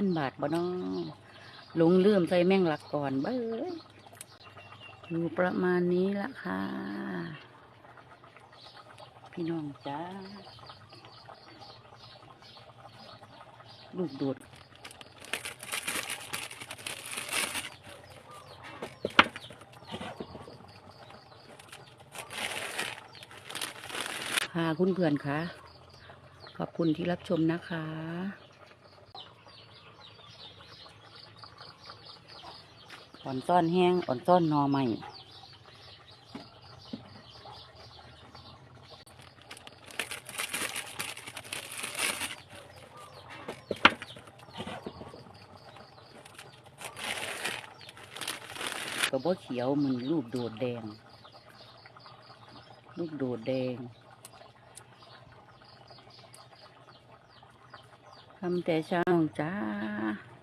พันบาทบ่น้องหลงลืมใส่แม่งหลักก่อนเบ้ยอยู่ประมาณนี้ละค่ะ พี่น้องจ้าลูกโดดค่ะคุณเพื่อนคะขอบคุณที่รับชมนะคะ อ่อนซ่อนแห้งอ่อนซ่อนนอใหม่กระบอกเขียวมันรูปโดดแดงลูกโดดแดงทำแต่เช้าจ้า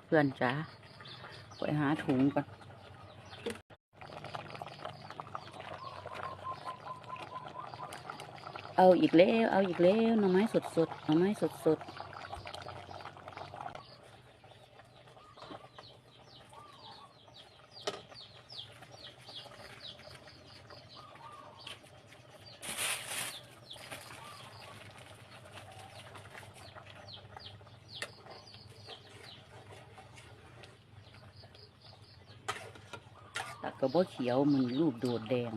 เพื่อนจ้าไปหาถุงก่อน เอาอีกแล้วเอาอีกแล้วหน่อไม้สดสดหน่อไม้สดสดตักกระบอกเขียวมันรูปโดดแดง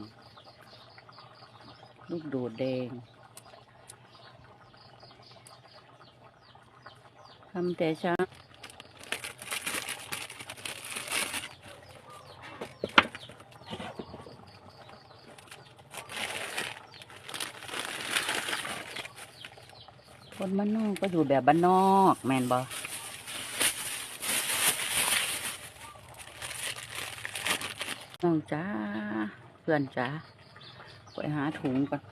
ลูกโดดแดงทำแต่เช้าคนบ้านนอกก็อยู่แบบบ้านนอกแมนบอน้องจ้า เพื่อนจ้า ไปหาถุงก่อน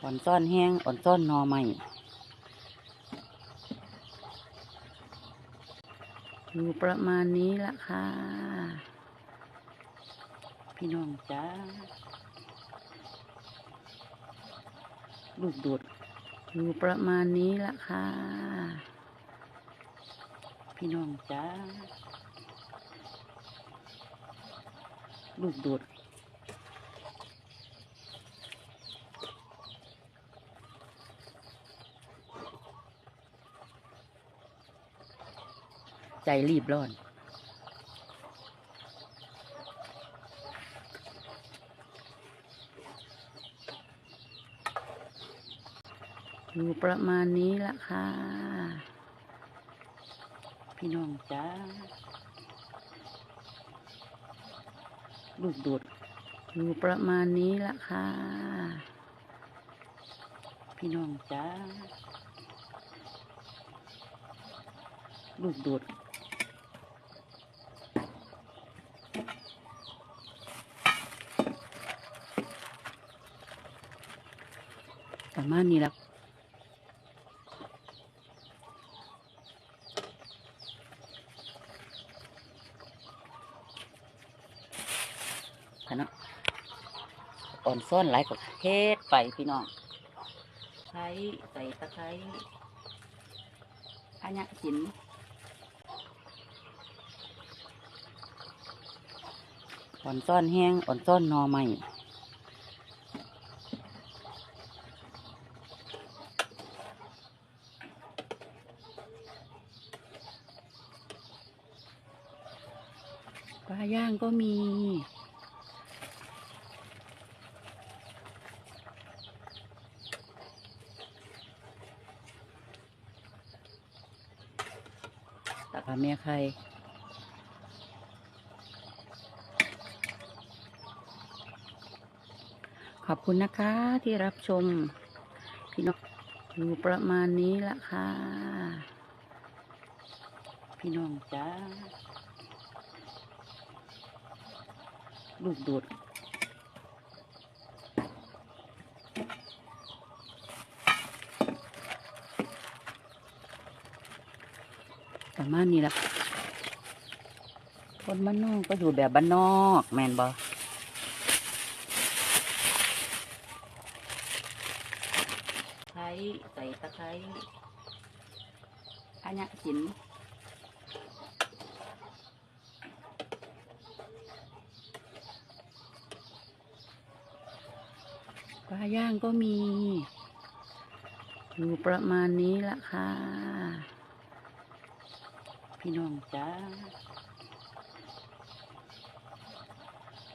อ่อนซ่อนแห้งอ่อนซ่อนนอใหม่อยู่ประมาณนี้ละค่ะ พี่น้องจ้า ลูกโดดอยู่ประมาณนี้ละค่ะ พี่น้องจ้าลูกโดดใจรีบร้อน อยู่ประมาณนี้ละค่ะ พี่น้องจ้าลูกโดดอยู่ประมาณนี้ละค่ะ พี่น้องจ้าลูกโดดประมาณนี้ละ ค่ะเนาะ อ่อนซ่อนหลายกว่าเฮ็ดไปพี่น้องไคร้ใส่ตะไคร้อันนี้หินอ่อนซ่อนแห้งอ่อนซ่อนนอใหม่ปลาย่างก็มี ตักปลา เมียไข่ขอบคุณนะคะที่รับชม พี่น้องอยู่ประมาณนี้ละค่ะ พี่น้องจ้าลูกโดด ประมาณนี้ละคนบ้านนอกก็อยู่แบบบ้านนอกแมนบอไคร้ใส่ตะไคร้อันนี้สินปลาย่างก็มี อยู่ประมาณนี้ละค่ะ พี่น้องจ้า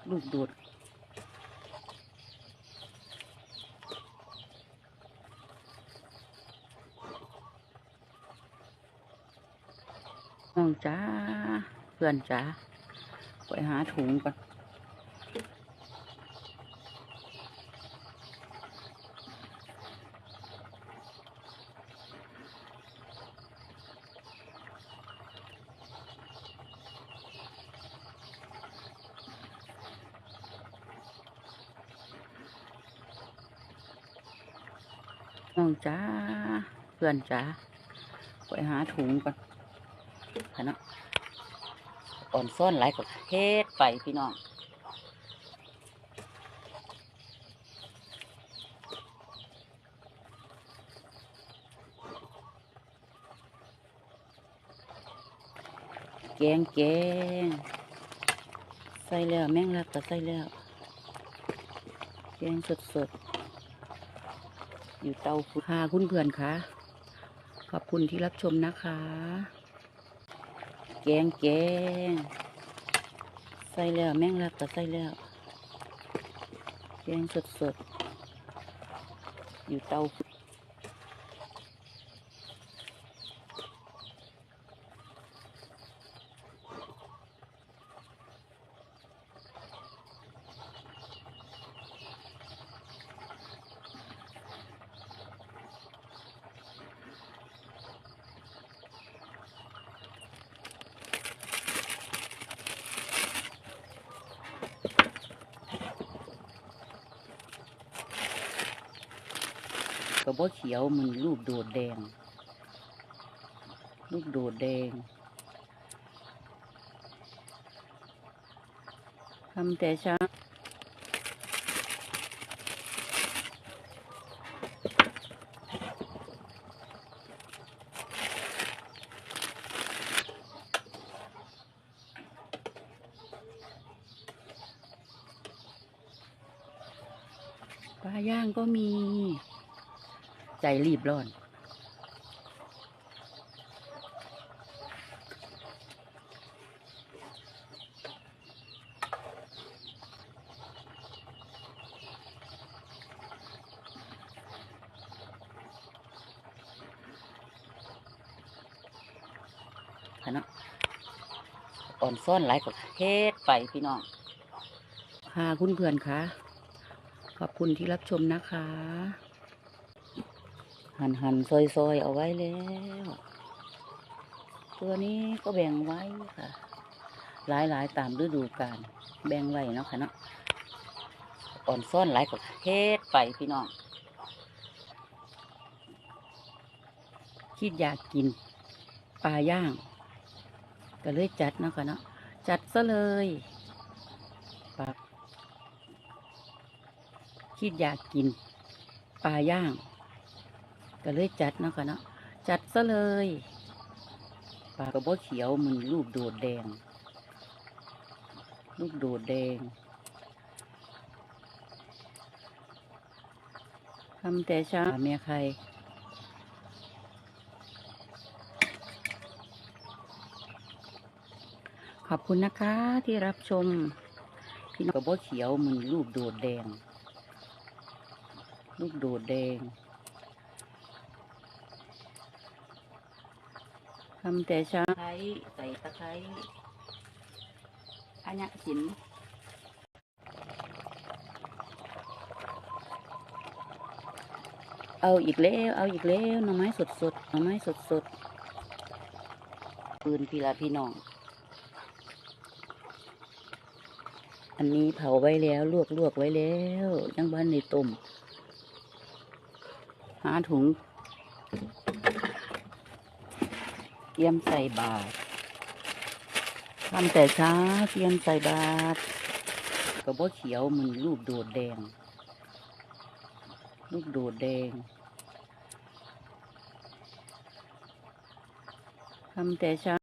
ลูกโดดน้องจ้าเพื่อนจ้าไปหาถุงก่อน น้องจ้าเพื่อนจ้าไปหาถุงก่อนค่ะเนาะอ่อนซ่อนหลายกว่าเฮ็ดไปพี่น้องแกงแกงใส่แล้วแมงลักก็ใส่แล้วแกงสดสดๆ อยู่เตาฟูค่ะคุณเพื่อนคะขอบคุณที่รับชมนะคะ แกงแกงใส่แล้วแมงลักก็ใส่แล้ว แกงสดสดๆอยู่เตา บ่เขียวมันรูปโดดแดงลูกโดดแดงทำแต่เช้าปลาย่างก็มี ใจรีบร้อนค่ะเนะอ่อนซ่อนหลายกว่าเฮ็ดไปพี่น้องค่ะคุณเพื่อนคะขอบคุณที่รับชมนะคะ หันหันซอยซอยเอาไว้แล้ว ตัวนี้ก็แบ่งไว้ค่ะ หลายหลายตามฤดูกาลแบ่งไว้เนาะค่ะเนาะอ่อนซ่อนหลายกว่าเฮ็ดไปพี่น้องคิดอยากกินปลาย่าง ก็เลยจัดเนาะค่ะเนาะจัดซะเลยปลาคิดอยากกินปลาย่าง ก็เลยจัดเนาะค่ะเนาะจัดซะเลยปลากระบอกเขียวมันลูกโดดแดง ลูกโดดแดงทำแต่เช้าเมียใครขอบคุณนะคะที่รับชมพี่น้องกระบอกเขียวมันลูกโดดแดง ลูกโดดแดง ทำแต่เช้า ไคร้ใส่ตะไคร้อันนี้สินเอาอีกแล้ว เอาอีกแล้ว หน่อไม้สดสดหน่อไม้สดสดปืนพี่ละพี่น้อง อันนี้เผาไว้แล้ว ลวกลวกไว้แล้ว ยังบ้านในต้ม หาถุง ตรียมใส่บาตรทำแต่เช้าเทียนใส่บาตรก็บ่เขียวมันรูปโดดแดง รูปโดดแดงทำแต่เช้า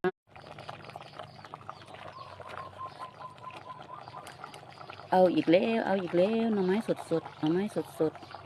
เอาอีกแล้ว เอาอีกแล้วหน่อไม้สดสดๆหน่อไม้สดสดๆ